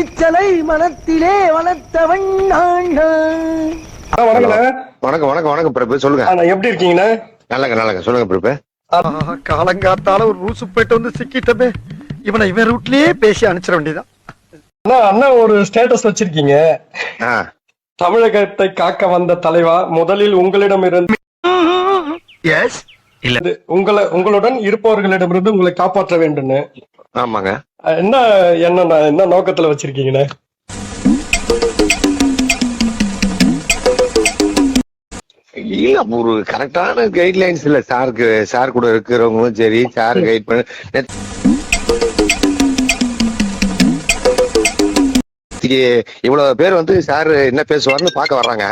துணிச்சலை மனத்திலே வளர்த்தவன் நான். வணக்கம் வணக்கம் வணக்கம் பிரபு சொல்லுங்க. எப்படி இருக்கீங்கண்ணே? நல்லங்க நல்லங்க. சொல்லுங்க பிரபு. காலங்காத்தால ஒரு ரூசு போயிட்டு வந்து சிக்கிட்டமே. இவனை இவன் ரூட்லயே பேசி அனுப்பிச்சிட வேண்டியதான் அண்ணா அண்ணா ஒரு ஸ்டேட்டஸ் வச்சிருக்கீங்க. தமிழகத்தை காக்க வந்த தலைவா முதலில் உங்களிடமிருந்து எஸ் உங்களை உங்களுடன் இருப்பவர்களிடமிருந்து உங்களை காப்பாற்ற வேண்டும்னு. ஆமாங்க. என்ன என்ன என்ன நோக்கத்துல வச்சிருக்கீங்கண்ணே? இல்ல ஒரு கரெக்டான கைட்லைன்ஸ் இல்ல. சாருக்கு சார் கூட இருக்கிறவங்களும் சரி சார் கைட் பண்ண இவ்வளவு பேர் வந்து சார் என்ன பேசுவாருன்னு பார்க்க வர்றாங்க.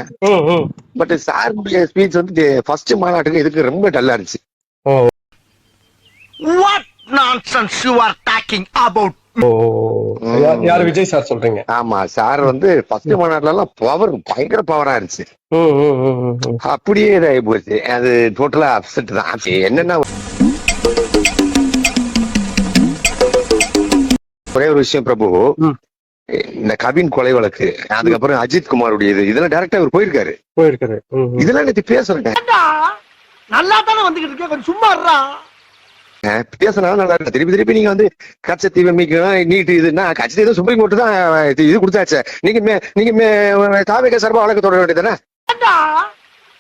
பட் சாருடைய ஸ்பீச் வந்து ஃபர்ஸ்ட் மாநாட்டுக்கு இதுக்கு ரொம்ப டல்லா இருந்துச்சு. What nonsense you are talking about யார் விஜய் சார் சொல்றீங்க? ஆமா சார் வந்து ஃபர்ஸ்ட் மாநாட்டுல எல்லாம் பவர் பயங்கர பவரா இருந்துச்சு. அப்படியே இதாகி போச்சு. அது டோட்டலா அப்செட் தான். என்னன்னா ஒரே ஒரு விஷயம் பிரபு. இந்த கவின் கொலை வழக்கு அதுக்கப்புறம் அஜித் குமாருடைய இது இதெல்லாம் டைரக்டா அவர் போயிருக்காரு. போயிருக்காரு. இதெல்லாம் நேற்று பேசுறேங்க. நல்லா தானே வந்துகிட்டு இருக்கேன் கொஞ்சம் சும்மா அஹ் பேசினா நல்லா இருக்கு திருப்பி திருப்பி நீங்க வந்து கச்சத்தீவு மீட்கணும் நீட்டு இதுன்னா கச்சத்தீவு சுப்ரீம் கோர்ட் தான் இது இது கொடுத்தாச்சு. நீங்க மே- நீங்க மே- காவிக சார்பா வழக்கு தொடர வேண்டியதானே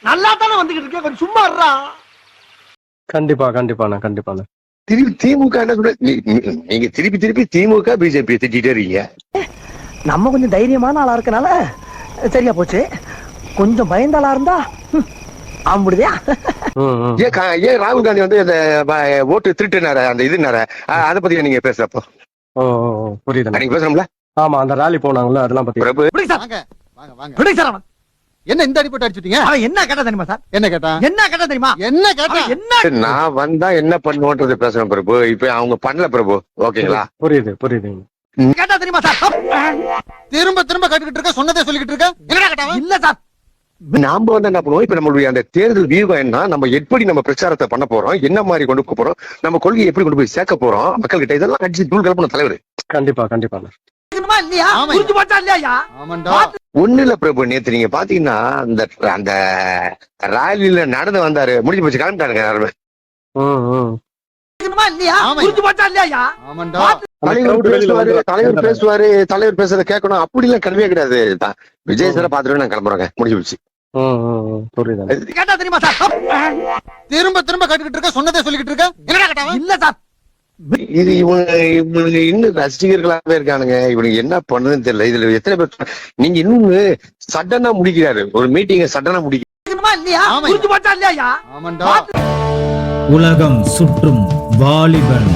நல்லா தானே வந்துகிட்டு இருக்கேன் கொஞ்சம் சும்மா இருடா. கண்டிப்பா கண்டிப்பாண்ணா கண்டிப்பாண்ணா. திருப்பி திமுக என்ன சொல்ற நீங்க திருப்பி திருப்பி திமுக பிஜேபி திட்டிட்டே இருக்கீங்க. நம்ம கொஞ்சம் தைரியமான ஆளா இருக்கனால சரியா போச்சு. கொஞ்சம் பயந்த ஆளா இருந்தா ம். ஏன் கா- ஏன் ராகுல் காந்தி வந்து அந்த ப- ஓட்டு திருட்டுனார அந்த இதுனார. அதை பத்தி நீங்க பேசுறப்போ. புரியுதுண்ணா நீங்க பேசணும்ல ஆமா அந்த ராலி போனாங்கல்ல அதெல்லாம் பத்தி. பிரபு. வாங்க வாங்க சார் என்ன இந்த அடிப்பட்டு அடிச்சுட்டீங்க? அவன் என்ன கேட்டா தெரியுமா சார்? என்ன கேட்டா? என்ன கேட்டா தெரியுமா? என்ன கேட்டா? என்ன நான் வந்தா என்ன பண்ணுவோன்றது பேசணும் பிரபு. இப்ப அவங்க பண்ணல பிரபு. ஓகேங்களா? புரியுது புரியுதுங்க. கேட்டா தெரியுமா சார்? திரும்ப திரும்ப கட்டுக்கிட்டு இருக்க சொன்னதே சொல்லிக்கிட்டு இருக்க. என்னடா கேட்டா அவன்? இல்ல சார். நாம வந்து என்ன பண்ணுவோம்? இப்ப நம்மளுடைய அந்த தேர்தல் வியூகம் என்ன? நம்ம எப்படி நம்ம பிரச்சாரத்தை பண்ண போறோம்? என்ன மாதிரி கொண்டு போக போறோம்? நம்ம கொள்கையை எப்படி கொண்டு போய் சேர்க்க போறோம்? மக்கள் கிட்ட இதெல்லாம் அடிச்சு தூள் கலப்பணும் தலைவர். கண்டிப்பா ஆமாண்டா. ஒண்ணு இல்ல பிரபு நேத்து நீங்க பாத்தீங்கன்னா அந்த அந்த ராலியில நடந்து வந்தாரு. முடிஞ்சு போச்சு கிளம்பிட்டாருங்க தலைவர் பேசுவாரு தலைவர் பேசுவாரு தலைவர் பேசுறத கேட்கணும். அப்படி எல்லாம் கிடையவே கிடையாது விஜய் சாரை பாத்துட்டு நான் கிளம்புறேங்க. முடிஞ்சு போச்சு. கேட்டா தெரியுமா சார்? திரும்ப திரும்ப கட்டுக்கிட்டு இருக்க சொன்னதே சொல்லிக்கிட்டு இருக்க? என்னடா கேட்டா? இல்ல சார். இது இவங்க இவனுக்கு இன்னும் ரசிகர்களாவே இருக்கானுங்க. இவனுக்கு என்ன பண்ணுதுன்னு தெரியல. இதுல எத்தனை பேர் நீங்க இன்னொன்னு சடனா முடிக்கிறாரு. ஒரு மீட்டிங்க சடனா முடிக்க இருக்கணுமா இல்லையா. புரிஞ்சு உலகம் சுற்றும் வாலிபன்.